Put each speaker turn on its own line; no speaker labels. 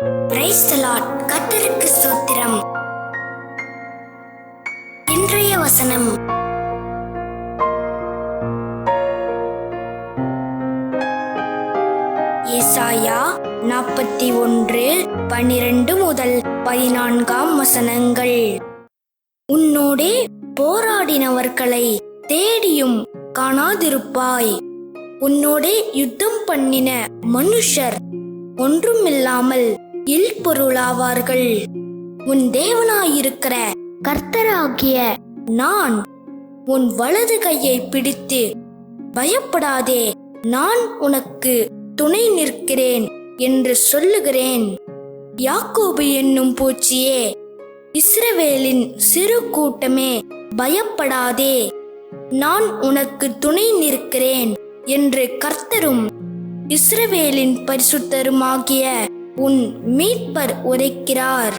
கத்தருக்கு சூத்திரம் இன்றைய வசனம். ஏசாயா நாற்பத்தி ஒன்று பனிரெண்டு முதல் பதினான்காம் வசனங்கள். உன்னோடே போராடினவர்களை தேடியும் காணாதிருப்பாய். உன்னோடே யுத்தம் பண்ணின மனுஷர் ஒன்றுமில்லாமல் இல்பொருளாவார்கள். உன் தேவனாயிருக்கிற கர்த்தராகிய நான் உன் வலது கையை பிடித்து பயப்படாதே நான் உனக்கு துணை நிற்கிறேன் என்று சொல்லுகிறேன். யாக்கோபு என்னும் பூச்சியே இஸ்ரவேலின் சிறு கூட்டமே பயப்படாதே நான் உனக்கு துணை நிற்கிறேன் என்று கர்த்தரும் இஸ்ரவேலின் பரிசுத்தருமாகிய உன் மீட்பர் உரைக்கிறார்.